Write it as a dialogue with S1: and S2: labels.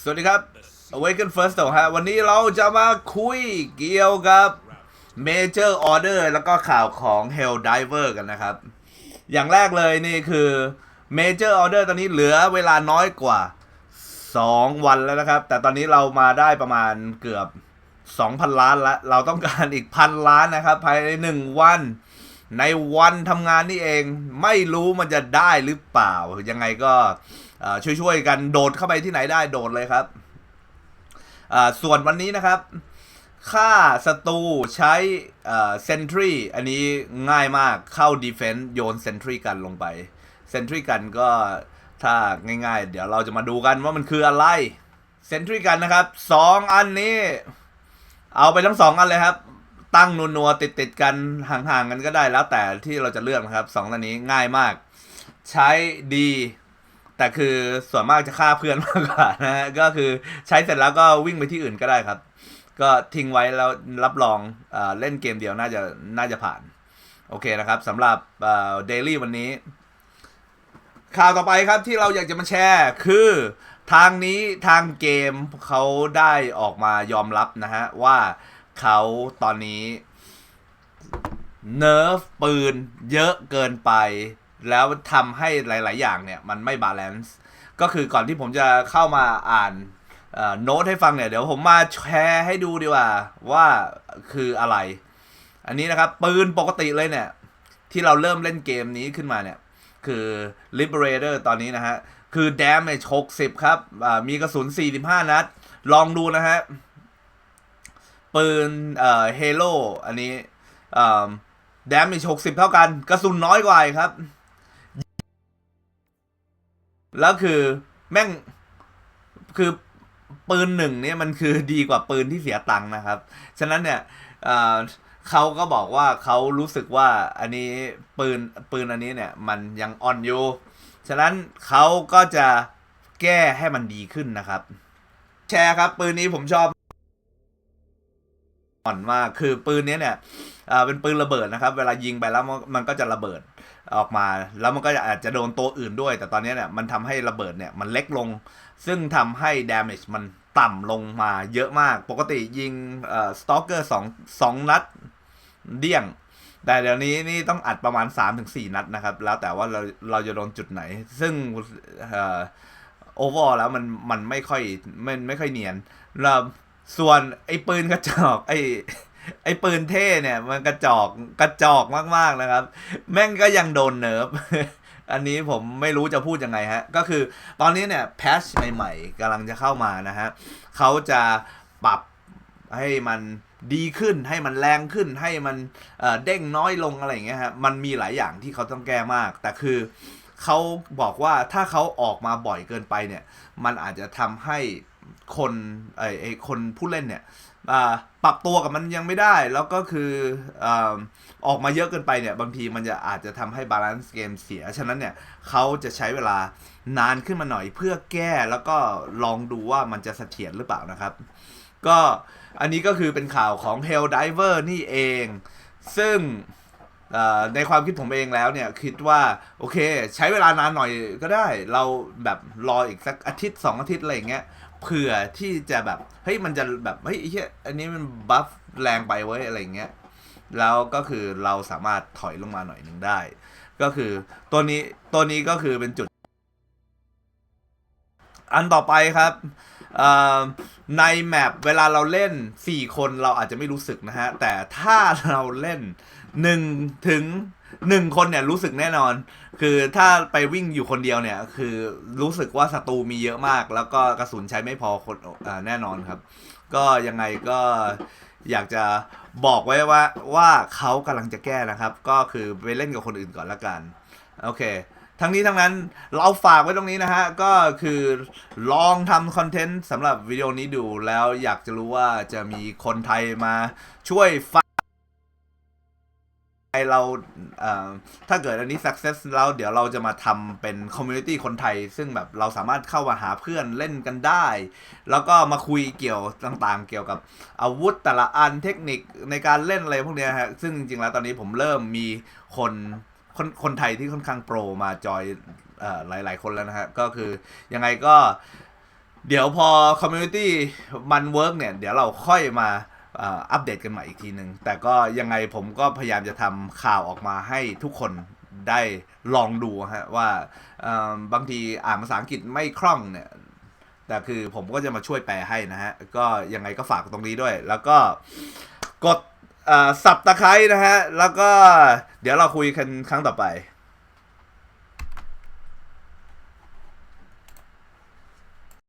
S1: สวัสดีครับ Awaken First ฮะวันนี้เราจะมาคุยเกี่ยวกับ Major Order แล้วก็ข่าวของ Hell Diver กันนะครับ อย่างแรกเลยนี่คือ Major Order ตอนนี้เหลือเวลาน้อยกว่า 2 วันแล้วนะครับ แต่ตอนนี้เรามาได้ประมาณเกือบ 2,000 ล้านแล้วเราต้องการอีกพันล้านนะครับ ภายใน 1 วัน ในวันทำงานนี่เองไม่รู้มันจะได้หรือเปล่า ยังไงก็ช่วยๆกันโดดเข้าไปที่ไหนได้โดดเลยครับ ส่วนวันนี้นะครับ ค่าศัตรูใช้เซนทรีอันนี้ง่ายมากเข้าดีเฟน s ์โยนเซนทรีกันลงไปเซนทรีกันก็ถ้าง่ายๆ เดี๋ยวเราจะมาดูกันว่ามันคืออะไรเซนทรีกันนะครับสองอันนี้ เอาไปทั้งสองอันเลยครับ ตั้งนัวๆติดๆกันห่างๆกันก็ได้แล้วแต่ที่เราจะเลือกนะครับสองอันนี้ง่ายมาก ใช้ดี แต่คือส่วนมากจะฆ่าเพื่อนมากกว่านะฮะก็คือใช้เสร็จแล้วก็วิ่งไปที่อื่นก็ได้ครับ ก็ทิ้งไว้แล้วรับรองเอเล่นเกมเดียวน่าจะน่าจะผ่าน โอเคนะครับสำหรับเดลี่วันนี้ ข่าวต่อไปครับที่เราอยากจะมาแชร์คือทางนี้ทางเกมเขาได้ออกมายอมรับนะฮะว่า เขาตอนนี้ เนิร์ฟปืนเยอะเกินไป แล้วทำให้หลาย ๆ อย่างเนี่ย มันไม่บาลานซ์ก็คือก่อนที่ผมจะเข้ามาอ่านโน้ตให้ฟังเนี่ย เดี๋ยวผมมาแชร์ให้ดูดีกว่า ว่าคืออะไร อันนี้นะครับ ปืนปกติเลยเนี่ย ที่เราเริ่มเล่นเกมนี้ขึ้นมาเนี่ย คือ Liberator ตอนนี้นะฮะ คือ damage 60 ครับมีกระสุน 45 นัด ลองดูนะฮะ ปืนเอ่อ Halo อันนี้เอ่อ damage 60เท่ากัน กระสุนน้อยกว่าอีกครับ แล้วคือแม่งคือปืนหนึ่งเนี่ยมันคือดีกว่าปืนที่เสียตังค์นะครับ ฉะนั้นเนี่ยเอ่อเขาก็บอกว่าเขารู้สึกว่าอันนี้ปืนปืนอันนี้เนี่ย มันยังอ่อนอยู่ ฉะนั้นเขาก็จะแก้ให้มันดีขึ้นนะครับ แชร์ครับ ปืนนี้ผมชอบ อ่อนมากคือปืนนี้เนี่ยอ่าเป็นปืนระเบิดนะครับ เวลายิงไปแล้วมันก็จะระเบิดออกมา แล้วมันก็อาจจะโดนตัวอื่นด้วย แต่ตอนนี้เนี่ยมันทำให้ระเบิดเนี่ยมันเล็กลง ซึ่งทำให้ damage มันต่ำลงมาเยอะมาก ปกติยิงเอ่อ stalker สองสองนัดเดี่ยง แต่เดี๋ยวนี้นี่ต้องอัดประมาณ 3-4 นัดนะครับ แล้วแต่ว่าเราเราจะโดนจุดไหน ซึ่งอ่อโอเวอร์แล้วมันมันไม่ค่อยมันไม่ค่อยเนียนแล้ว ส่วนไอ้ปืนกระจอกไอ้ไอ้ปืนเท่เนี่ย มันกระจอกกระจอกมากๆนะครับ แม่งก็ยังโดนเนิร์ฟอันนี้ผมไม่รู้จะพูดยังไงฮะ ก็คือตอนนี้เนี่ยแพชใหม่ๆกำลังจะเข้ามานะฮะเขาจะปรับให้มันดีขึ้นให้มันแรงขึ้นให้มันเอ่อเด้งน้อยลงอะไรอย่างเงี้ยฮะมันมีหลายอย่างที่เขาต้องแก้มาก แต่คือ เขาบอกว่าถ้าเขาออกมาบ่อยเกินไปเนี่ย มันอาจจะทำให้คนไอ้ไอ้คนผู้เล่นเนี่ยปรับตัวกับมันยังไม่ได้ แล้วก็คือออกมาเยอะเกินไปเนี่ยบางทีมันจะอาจจะทำให้บาลานซ์เกมเสีย ฉะนั้นเนี่ยเขาจะใช้เวลานานขึ้นมาหน่อยเพื่อแก้แล้วก็ลองดูว่ามันจะเสถียรหรือเปล่านะครับ ก็อันนี้ก็คือเป็นข่าวของ Hell Diver นี่เอง ซึ่ง ในความคิดผมเองแล้วเนี่ยคิดว่าโอเค ใช้เวลานานหน่อยก็ได้ เราแบบรออีกสักอาทิตย์สองอาทิตย์อะไรอย่างเงี้ยเผื่อที่จะแบบเฮ้ยมันจะแบบเฮ้ยเฮียอันนี้มันบัฟแรงไปเว้อะไรอย่างเงี้ยแล้วก็คือเราสามารถถอยลงมาหน่อยหนึ่งได้ ก็คือตัวนี้ตัวนี้ก็คือเป็นจุด อันต่อไปครับ ในแมปเวลาเราเล่น 4 คนเราอาจจะไม่รู้สึกนะฮะ แต่ถ้าเราเล่น 1 ถึง 1 คนเนี่ยรู้สึกแน่นอน คือถ้าไปวิ่งอยู่คนเดียวเนี่ย คือรู้สึกว่าศัตรูมีเยอะมาก แล้วก็กระสุนใช้ไม่พอคนอแน่นอนครับ ก็ยังไงก็อยากจะบอกไว้ว่าว่าเขากำลังจะแก้นะครับ ก็คือไปเล่นกับคนอื่นก่อนละกัน โอเค ทั้งนี้ทั้งนั้นเราฝากไว้ตรงนี้นะฮะ ก็คือลองทำคอนเทนต์สำหรับวิดีโอนี้ดูแล้วอยากจะรู้ว่าจะมีคนไทยมาช่วยฟังเราถ้าเกิดอันนี้ success แล้วเดี๋ยวเราจะมาทำเป็น community คนไทย ซึ่งแบบเราสามารถเข้ามาหาเพื่อนเล่นกันได้ แล้วก็มาคุยเกี่ยวต่างๆ เกี่ยวกับอาวุธแต่ละอันเทคนิคในการเล่นอะไรพวกนี้ฮะ ซึ่งจริงๆแล้วตอนนี้ผมเริ่มมีคน คนคนไทยที่ค่อนข้างโปรมาจอยเอ่อหลายๆคนแล้วนะฮะก็คือยังไงก็เดี๋ยวพอคอมมูนิตี้มันเวิร์กเนี่ย เดี๋ยวเราค่อยมาอัปเดตกันใหม่อีกทีหนึ่งแต่ก็ยังไงผมก็พยายามจะทำข่าวออกมาให้ทุกคนได้ลองดูฮะว่าบางทีอ่านภาษาอังกฤษไม่คล่องเนี่ย แต่คือผมก็จะมาช่วยแปลให้นะฮะ ก็ยังไงก็ฝากตรงนี้ด้วย แล้วก็กด สับตะไคร้นะฮะ แล้วก็เดี๋ยวเราคุยกันครั้งต่อไป